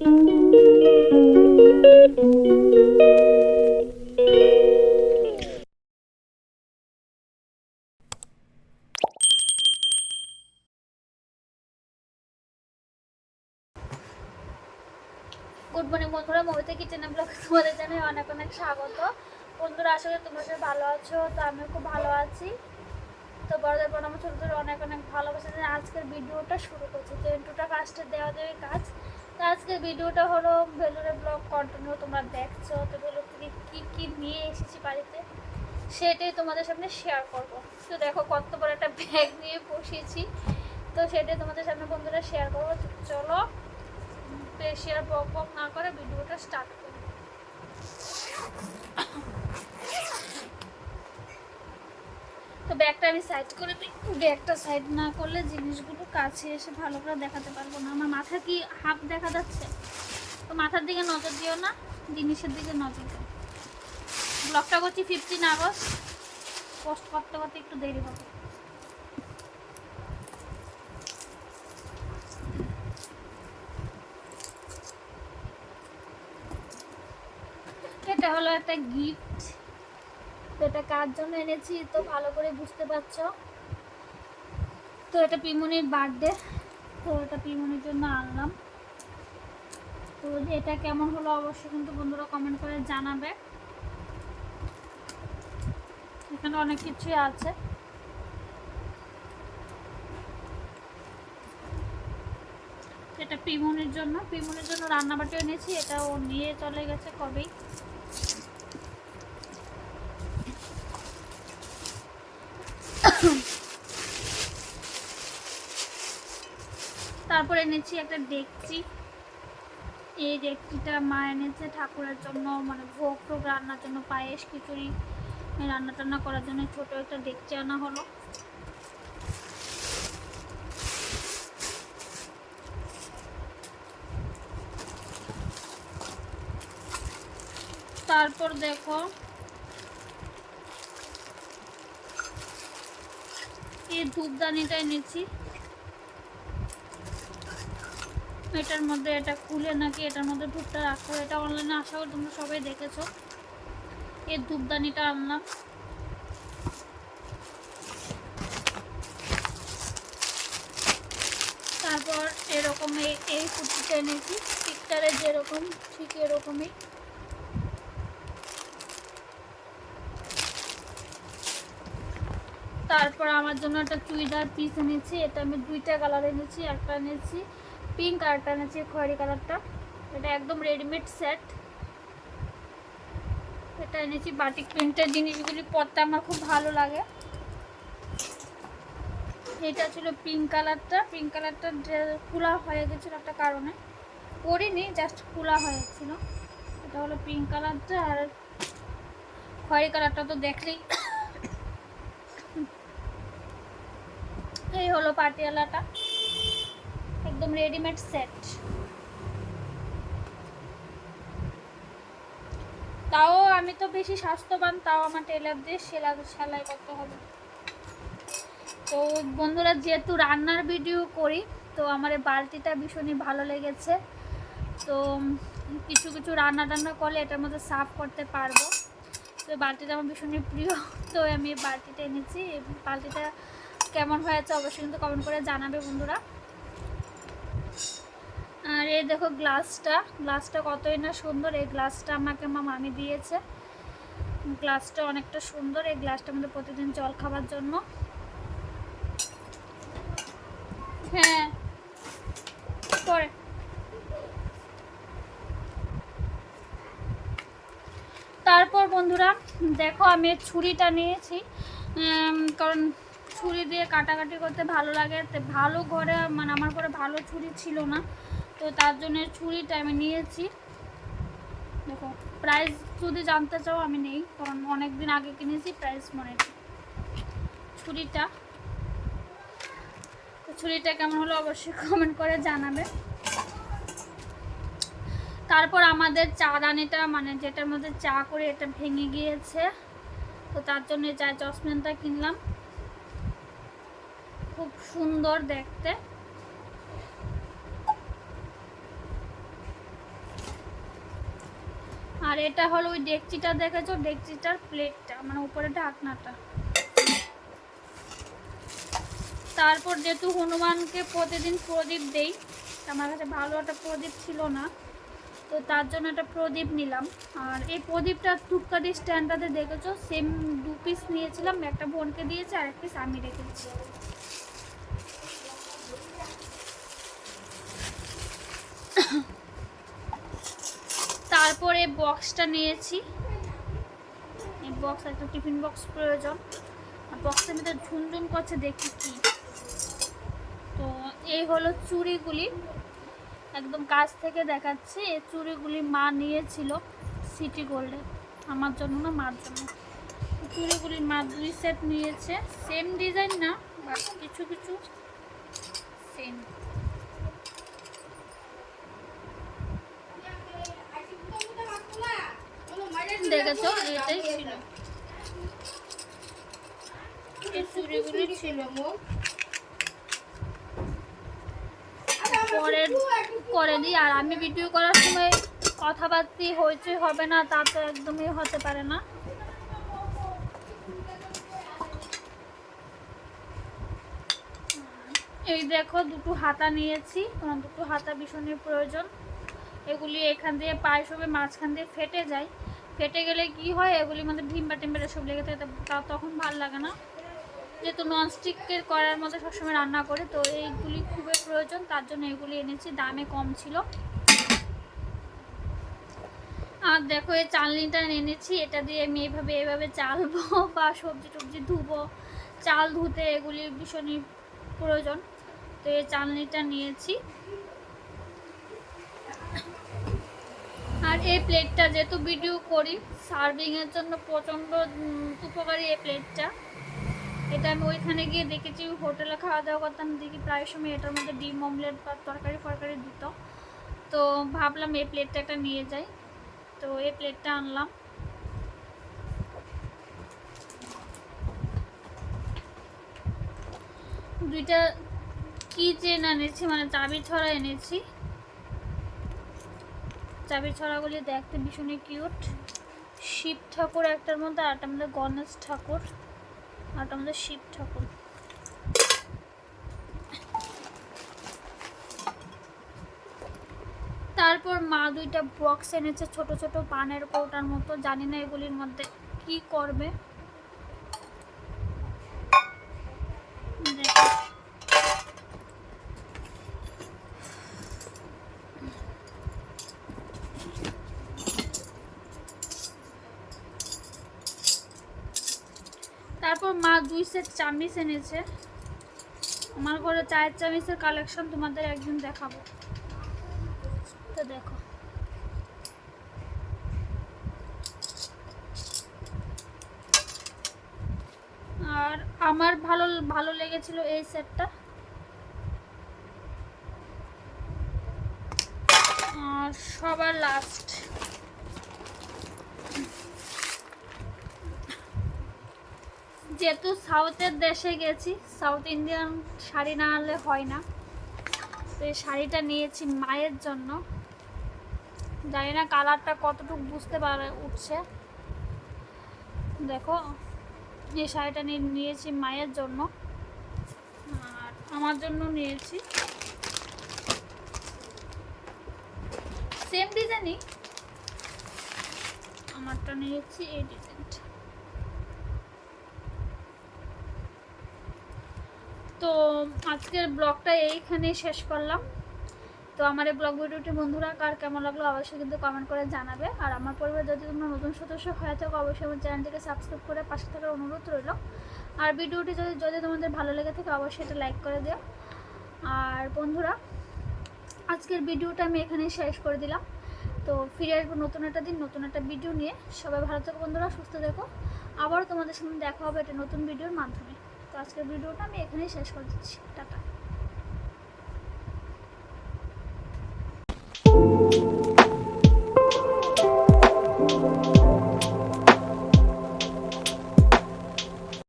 Good morning বন্ধুরা, Momita kitchen blog তোমাদের জানাই অনেক অনেক স্বাগত। বন্ধুরা আসলে তোমরা সবাই ভালো আছো, তো আমিও খুব ভালো আছি। তো বড়দের প্রণাম, ছোটদের অনেক অনেক ভালোবাসা। আজকের ভিডিওটা শুরু করছি। তো ইন্টুটা ফার্স্টে দেওয়া দেবে কাজ। তো আজকের ভিডিওটা হলো ভেলুরের ব্লগ কন্টিনিউ তোমরা দেখছ। তো ভেলুর থেকে কী কী নিয়ে এসেছি বাড়িতে, সেটাই তোমাদের সামনে শেয়ার করব। তো দেখো কত বড় একটা ব্যাগ নিয়ে বসেছি। তো সেটাই তোমাদের সামনে বন্ধুরা শেয়ার করব। চলো বেশি আর বক বক না করে ভিডিওটা স্টার্ট করি। তো ব্যাগটা আমি সাইড করে দিই। ব্যাগটা সাইড না করলে জিনিসগুলো কাছে এসে ভালো করে দেখাতে পারব না। আমার মাথা কি হাফ দেখা যাচ্ছে? তো মাথার দিকে নজর দিও না, জিনিসের দিকে নজর দিও। ব্লগটা করছি ফিফটিন আগস্ট পোস্ট করতে করতে একটু দেরি হবে। এটা হলো একটা গিফট তো এটা কার জন্য এনেছি তো ভালো করে বুঝতে পারছ? তো এটা পিমনির বার্থডে তো এটা পিমনির জন্য আনলাম। তো এটা কেমন হলো অবশ্যই কিন্তু বন্ধুরা কমেন্ট করে জানাবে। এখানে অনেক কিছুই আছে। এটা পিমনির জন্য পিমনির জন্য রান্নাবাটি এনেছি এটা ও নিয়ে চলে গেছে কবেই। তারপর এনেছি একটা ডেকচি। এই ডেকচিটা মা এনেছে ঠাকুরের জন্য মানে ভোগ টোগ রান্নার জন্য, পায়েস, খিচুড়ি, রান্না টান্না করার জন্য ছোট একটা ডেকচি আনা হলো। তারপর দেখো, এই ধূপদানিটা এনেছি। এটার মধ্যে এটা খুলে নাকি এটার মধ্যে ধূপটা রাখো? এটা অনলাইনে আশা করি তোমরা সবাই দেখেছ। এই ধূপদানিটা আনলাম। তারপর এরকম এই এই কুর্তিটা এনেছি। পিকচারে যেরকম, ঠিক এরকমই। তারপর আমার জন্য একটা চুড়িদার পিস এনেছি। এটা আমি দুইটা কালার এনেছি, একটা এনেছি। পিঙ্ক একটা এনেছি খয়েরি কালারটা এটা একদম রেডিমেড সেট এটা এনেছি বাটিক প্রিন্টের জিনিসগুলি পরতে আমার খুব ভালো লাগে। এটা ছিল পিঙ্ক কালারটা পিঙ্ক কালারটা খোলা হয়ে গেছিল একটা কারণে। পরিনি জাস্ট খোলা হয়েছিল। এটা হলো পিঙ্ক কালারটা আর খয়েরি কালারটা তো দেখলেই। এই হলো পাটিয়ালাটা। একদম রেডিমেড সেট তাও আমি তো বেশি স্বাস্থ্যবান, তাও আমার টেলার দিয়ে সেলা সেলাই করতে হবে। তো বন্ধুরা, যেহেতু রান্নার ভিডিও করি, তো আমার এই বালতিটা ভীষণই ভালো লেগেছে। তো কিছু কিছু রান্না টান্না করলে এটার মধ্যে সাফ করতে পারব। তো বালতিটা আমার ভীষণই প্রিয়। তো আমি বালতিটা এনেছি। বালতিটা কেমন হয়েছে অবশ্যই কিন্তু কমেন্ট করে জানাবে বন্ধুরা। আর এই দেখো গ্লাসটা গ্লাসটা কতই না সুন্দর। এই গ্লাসটা আমাকে মা মামি দিয়েছে। গ্লাসটা অনেকটা সুন্দর। এই গ্লাসটা মধ্যে প্রতিদিন জল খাবার জন্য। হ্যাঁ। পরে। তারপর বন্ধুরা, দেখো আমি ছুরিটা নিয়েছি। কারণ ছুরি দিয়ে কাটাকাটি করতে ভালো লাগে। ভালো ঘরে মানে আমার ঘরে ভালো ছুরি ছিল না। তো তার জন্য ছুরিটা আমি নিয়েছি। দেখো প্রাইস যদি জানতে চাও, আমি নেই, কারণ অনেক দিন আগে কিনেছি প্রাইস মনে ছুরিটা। ছুরিটা কেমন হলো অবশ্যই কমেন্ট করে জানাবে। তারপর আমাদের চা দানিটা মানে যেটার মধ্যে চা করে এটা ভেঙে গিয়েছে, তো তার জন্য চা চশমেনটা কিনলাম। খুব সুন্দর দেখতে। এটা হলো ওই ডেকচিটা দেখেছ? ডেকচিটার প্লেটটা মানে উপরে ঢাকনাটা। তারপর যেহেতু হনুমানকে প্রতিদিন প্রদীপ দেই, আমার কাছে ভালো একটা প্রদীপ ছিল না, তো তার জন্য একটা প্রদীপ নিলাম। আর এই প্রদীপটা টুককাটি স্ট্যান্ডটাতে দেখেছ? সেম দু পিস নিয়েছিলাম, একটা বোনকে দিয়েছি আর এক পিস আমি রেখেছি। তারপরে বক্সটা নিয়েছি। এই বক্স একটা টিফিন বক্স প্রয়োজন। বক্সের ভিতরে ঝুনঝুন করছে দেখি কি। তো এই হলো চুড়িগুলি। একদম কাছ থেকে দেখাচ্ছি, এই চুড়িগুলি মা নিয়েছিল সিটি গোল্ডে। আমার জন্য না, মার জন্য। চুড়িগুলি মা দুই সেট নিয়েছে। সেম ডিজাইন না, বাট কিছু কিছু সেম। এই আর আমি ভিডিও করার সময় কথাবার্তি হইচই হবে না, তা তো একদমই হতে পারে না। এই দেখো, দুটো হাতা নিয়েছি। দুটো হাতা ভীষণই প্রয়োজন। এগুলি এখান দিয়ে পায়ে সবে মাঝখান দিয়ে ফেটে যায়। ফেটে গেলে কি হয়? এগুলির মধ্যে ডিম্বা টিম্বা সব লেগে থাকে, তা- তখন ভালো লাগে না। যেহেতু ননস্টিকের করার মধ্যে সবসময় রান্না করে, তো এইগুলি খুবই প্রয়োজন, তার জন্য এগুলি এনেছি, দামে কম ছিল। আর দেখো, এই চালনিটা এনেছি, এটা দিয়ে আমি এভাবে এভাবে চালবো বা সবজি টবজি ধুবো। চাল ধুতে এগুলি ভীষণই প্রয়োজন। তো এই চালনিটা নিয়েছি। আর এই প্লেটটা যেহেতু ভিডিও করি সার্ভিংয়ের জন্য প্রচণ্ড উপকারী এই প্লেটটা এটা আমি ওইখানে গিয়ে দেখেছি, হোটেলে খাওয়া দাওয়া করতাম, দেখি প্রায় সময় এটার মধ্যে ডিম অমলেট বা তরকারি, ফরকারি দিত। তো ভাবলাম এই প্লেটটা একটা নিয়ে যাই। তো এই প্লেটটা আনলাম। দুইটা কি চেন এনেছি মানে চাবি ছড়া এনেছি। চাবি ছড়াগুলি দেখতে ভীষণই কিউট শিব ঠাকুর একটার মধ্যে আরটার মধ্যে গণেশ ঠাকুর, আর একটা মধ্যে শিব ঠাকুর। তারপর মা দুইটা বক্স এনেছে, ছোট ছোট পানের কৌটার মতো, জানি না এগুলির মধ্যে কি করবে দেখো তারপর মা দুই সেট চামিচ এনেছে। আমার ঘরে চায়ের চামিচের কালেকশন তোমাদের একদিন দেখাবো। তো দেখো। আর আমার ভালো ভালো লেগেছিল এই সেটটা আর সবার লাস্ট যেহেতু সাউথের দেশে গেছি, সাউথ ইন্ডিয়ান শাড়ি না আনলে হয় না। তো এই শাড়িটা নিয়েছি মায়ের জন্য। জানি না কালারটা কতটুকু বুঝতে পারে উঠছে। দেখো, এই শাড়িটা নিয়ে নিয়েছি মায়ের জন্য। আর আমার জন্য নিয়েছি। সেম ডিজাইনই আমারটা নিয়েছি এই ডিজাইনটা তো আজকের ব্লগটা এইখানেই শেষ করলাম। তো আমার এই ব্লগ ভিডিওটি বন্ধুরা কার কেমন লাগল অবশ্যই কিন্তু কমেন্ট করে জানাবে। আর আমার পরিবার যদি তোমরা নতুন সদস্য হয়ে থাকো, অবশ্যই আমার চ্যানেলটিকে সাবস্ক্রাইব করে পাশে থাকার অনুরোধ রইল। আর ভিডিওটি যদি যদি তোমাদের ভালো লেগে থাকে, অবশ্যই এটা লাইক করে দিও। আর বন্ধুরা, আজকের ভিডিওটা আমি এখানেই শেষ করে দিলাম। তো ফিরে আসব নতুন একটা দিন, নতুন একটা ভিডিও নিয়ে। সবাই ভালো থাকো বন্ধুরা, সুস্থ দেখো আবারও তোমাদের সামনে দেখা হবে একটা নতুন ভিডিওর মাধ্যমে। তো আজকের ভিডিওটা আমি এখানেই শেষ করে দিচ্ছি। টাটা।